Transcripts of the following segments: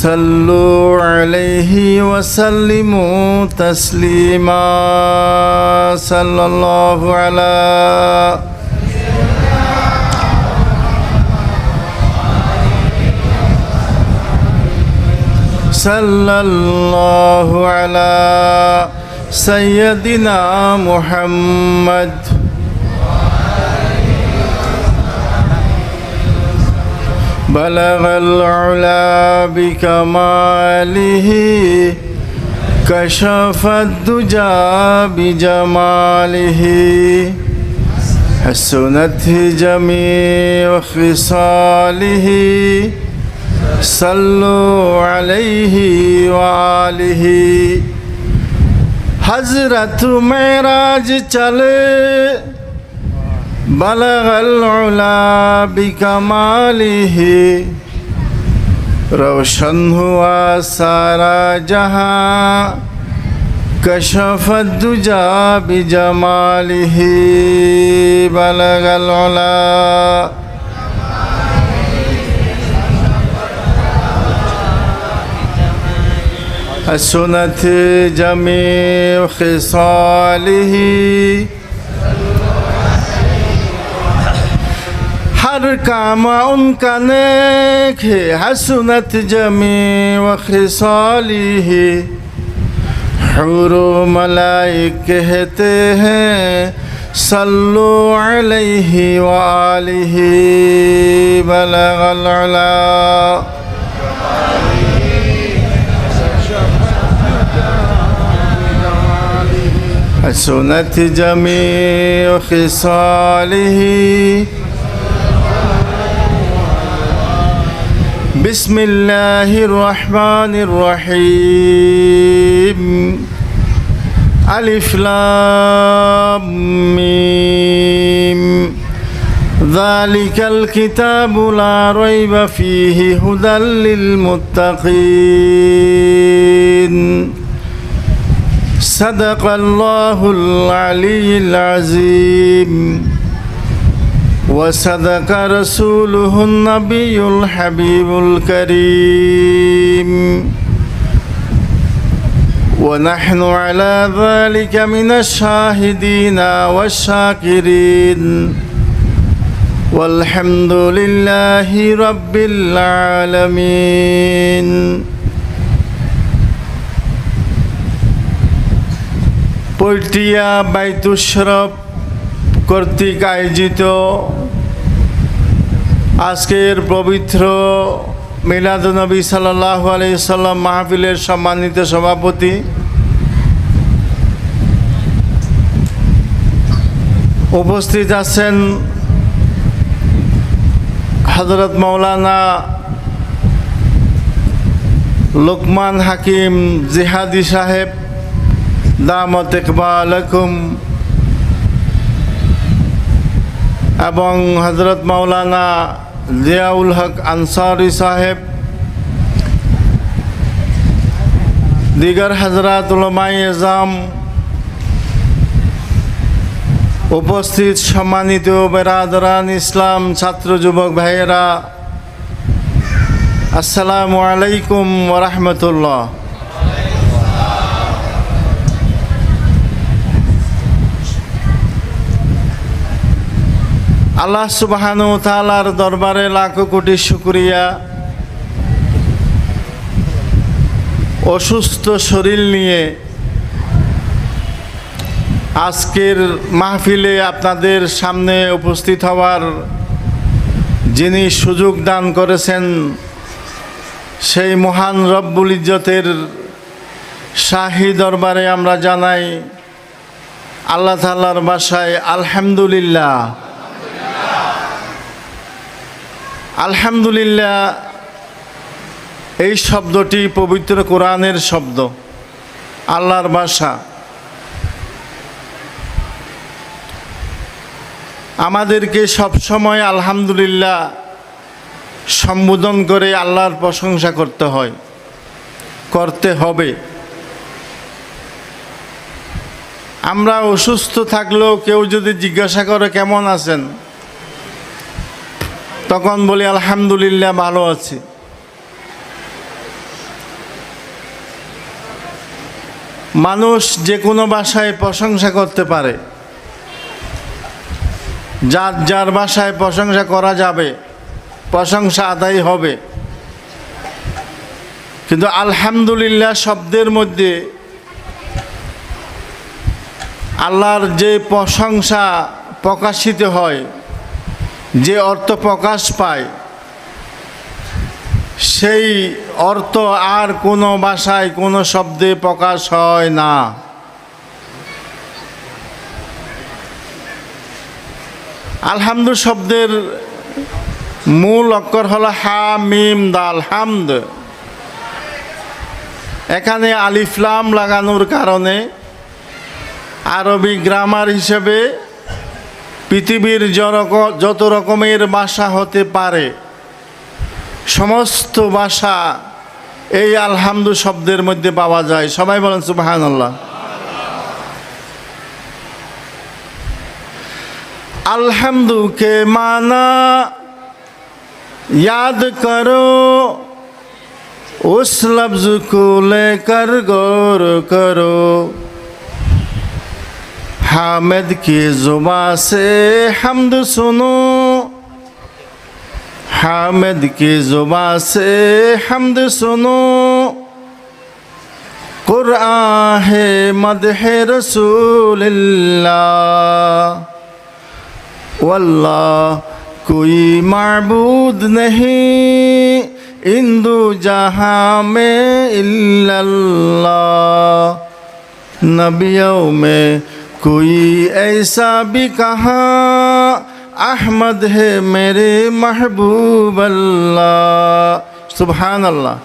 صلوا عليه وسلموا تسليما. صلى الله على صلى الله على سيدنا محمد بلغ العلا بكماله كشف الدجى بجماله. حسنت جميع خصاله صلوا عليه وآله. حضرت معراج چلے بلغ العلا بکماله روشن ہوا سارا جہاں کشف الدجا بجماله بلغ العلا حسنت جميع خصاله الأنهار كما أن كانك حسنت جميع خصاله حور ملائك کہتے ہیں صلوا عليه وآله بلغ العلا حسنت جميع خصاله بسم الله الرحمن الرحيم. ألف لام ميم. ذلك الكتاب لا ريب فيه هدى للمتقين. صدق الله العلي العظيم. وصدق رسوله النبي الحبيب الكريم ونحن على ذلك من الشاهدين والشاكرين والحمد لله رب العالمين পৈটিয়া বাইতুশরফ কর্তৃক আয়োজিত আজকের পবিত্র মিলাদনবী সাল্লাহ আলি আলাইসাল্লাম মাহফিলের সম্মানিত সভাপতি উপস্থিত আছেন হজরত মৌলানা লোকমান হাকিম জিহাদি সাহেব, দামত ইকবালকুম এবং হজরত মাওলানা জিয়াউল হক আনসারি সাহেব, দিগর হজরত উলমাই এজাম উপস্থিত সম্মানিত বেরাদরান ইসলাম ছাত্র যুবক ভাইয়েরা, আসসালামু আলাইকুম ওরহমতুল্লাহ আল্লাহ সুবাহানু তালার দরবারে লাখো কোটি শুক্রিয়া। অসুস্থ শরীর নিয়ে আজকের মাহফিলে আপনাদের সামনে উপস্থিত হওয়ার যিনি সুযোগ দান করেছেন, সেই মহান রব্বুল ইজ্জতের শাহী দরবারে আমরা জানাই, আল্লাহ তাল্লার বাসায় আলহামদুলিল্লাহ। আলহামদুলিল্লাহ, এই শব্দটি পবিত্র কোরআনের শব্দ। আল্লাহর বাসা আমাদেরকে সবসময় আলহামদুলিল্লাহ সম্বোধন করে আল্লাহর প্রশংসা করতে হয়, করতে হবে। আমরা অসুস্থ থাকলেও কেউ যদি জিজ্ঞাসা করে কেমন আছেন তখন বলি, আলহামদুলিল্লাহ, ভালো আছি। মানুষ যে কোনো ভাষায় প্রশংসা করতে পারে। যার যার ভাষায় প্রশংসা করা যাবে, প্রশংসা আদায় হবে। কিন্তু আলহামদুলিল্লাহ শব্দের মধ্যে আল্লাহর যে প্রশংসা প্রকাশিত হয় যে অর্থ প্রকাশ পায়, সেই অর্থ আর কোনো ভাষায়, কোনো শব্দে প্রকাশ হয় না। আলহামদু শব্দের মূল অক্ষর হল হা, মিম, দাল, হামদ। এখানে আলিফলাম লাগানোর কারণে আরবি গ্রামার হিসেবে পৃথিবীর যত রকমের বাসা হতে পারে, সমস্ত বাসা এই আলহামদু শব্দের মধ্যে পাওয়া যায়। সবাই বলেন সুবাহান আল্লাহ الحمد কে মানা, ইয়াদ করো اس لفظ کو কর গৌর করো। हामिद की जुबा से हमद सुनो। हामिद की जुबा से हमद सुनो। कुरआन है मदह रसूलिल्लाह। वल्लाह कोई मबूद नहीं, इंदु जहाँ में इल्लल्लाह। नबियों में کوئی ایسا বি কাহা احمد হে মেরে محبوب সুবহান আল্লাহ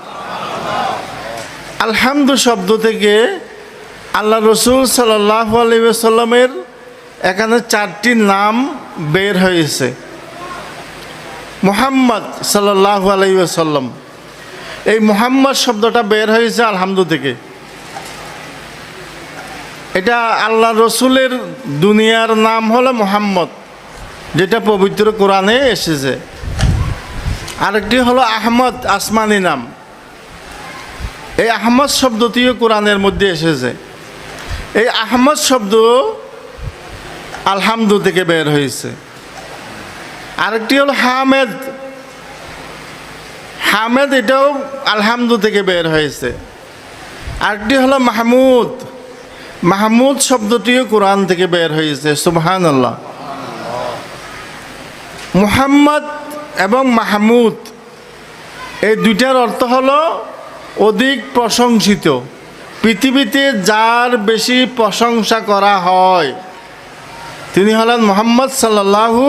আলহামদু শব্দ থেকে আল্লাহ রসুল সাল্লাহ আলহিসাল্লামের এখানে চারটি নাম বের হয়েছে। মোহাম্মদ সাল্লাহ আলহিসাল্লাম এই মোহাম্মদ শব্দটা বের হয়েছে আলহামদু থেকে। এটা আল্লাহ রসুলের দুনিয়ার নাম হলো মুহাম্মদ, যেটা পবিত্র কোরআনে এসেছে। আরেকটি হলো আহমদ আসমানি নাম। এই আহমদ শব্দটিও কোরআনের মধ্যে এসেছে। এই আহমদ শব্দ আলহামদু থেকে বের হয়েছে। আরেকটি হলো হামেদ। হামেদ এটাও আলহামদু থেকে বের হয়েছে। আরেকটি হলো মাহমুদ। মাহমুদ শব্দটিও কোরআন থেকে বের হয়েছে সুবহান আল্লাহ মুহাম্মদ এবং মাহমুদ, এই দুইটার অর্থ হল অধিক প্রশংসিত। পৃথিবীতে যার বেশি প্রশংসা করা হয়, তিনি হলেন মোহাম্মদ সাল্লাল্লাহু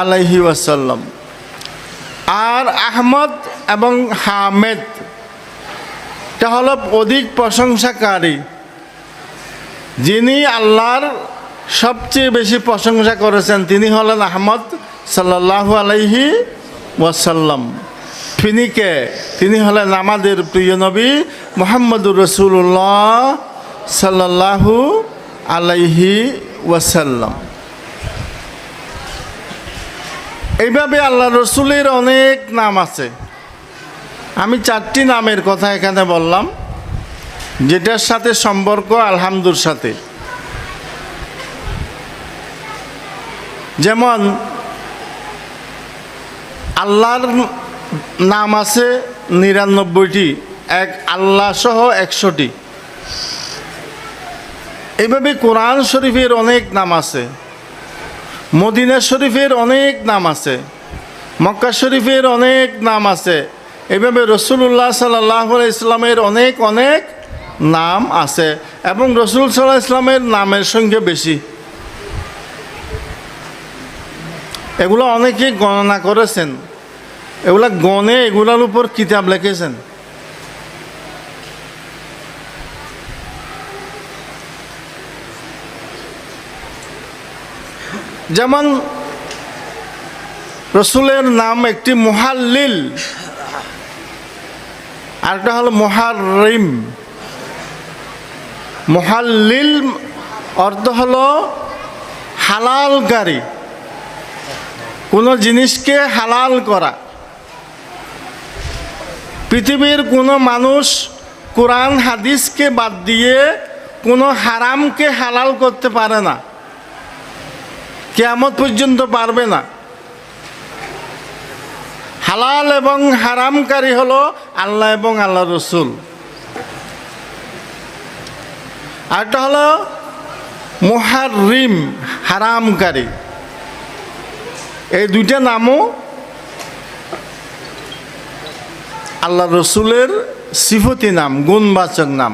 আলাইহি ওয়াসাল্লাম। আর আহমদ এবং হামেদ, এটা হল অধিক প্রশংসাকারী। যিনি আল্লাহর সবচেয়ে বেশি প্রশংসা করেছেন, তিনি হলেন আহমদ সাল্লাল্লাহু আলাইহি ওয়াসাল্লাম। ফিনিকে তিনি হলেন আমাদের প্রিয় নবী মোহাম্মদুর রসুল্লাহ সাল্লাল্লাহু আলাইহি ওয়াসাল্লাম। এইভাবে আল্লাহ রসুলের অনেক নাম আছে। আমি চারটি নামের কথা এখানে বললাম। যেটার সাথে সম্পর্ক, আলহামদুর সাথে। যেমন, আল্লাহর নাম আছে নিরানব্বইটি, এক আল্লাহ সহ একশোটি। এইভাবে কোরআন শরীফের অনেক নাম আছে। মদিনা শরীফের অনেক নাম আছে। মক্কা শরীফের অনেক নাম আছে। এভাবে রসুল্লাহ সাল্লাহ ইসলামের অনেক অনেক নাম আছে এবং রসুল সাল্লাহ ইসলামের নামের সংখ্যা বেশি। এগুলো অনেকে গণনা করেছেন। এগুলা গণে এগুলার উপর কিতাব লিখেছেন। যেমন রসুলের নাম একটি মহাল্লিল, আরেকটা হলো মহারিম মুহাল্লিল অর্থ হলো হালালকারী কোনো জিনিসকে হালাল করা। পৃথিবীর কোনো মানুষ কোরআন, হাদিসকে বাদ দিয়ে কোনো হারামকে হালাল করতে পারে না। কেয়ামত পর্যন্ত পারবে না। হালাল এবং হারামকারী হলো আল্লাহ এবং আল্লাহ রসুল। আরেকটা হলো মোহারিম হারামকারী। এই দুইটা নামও আল্লাহ রসুলের সিফতি নাম গুণবাচক নাম।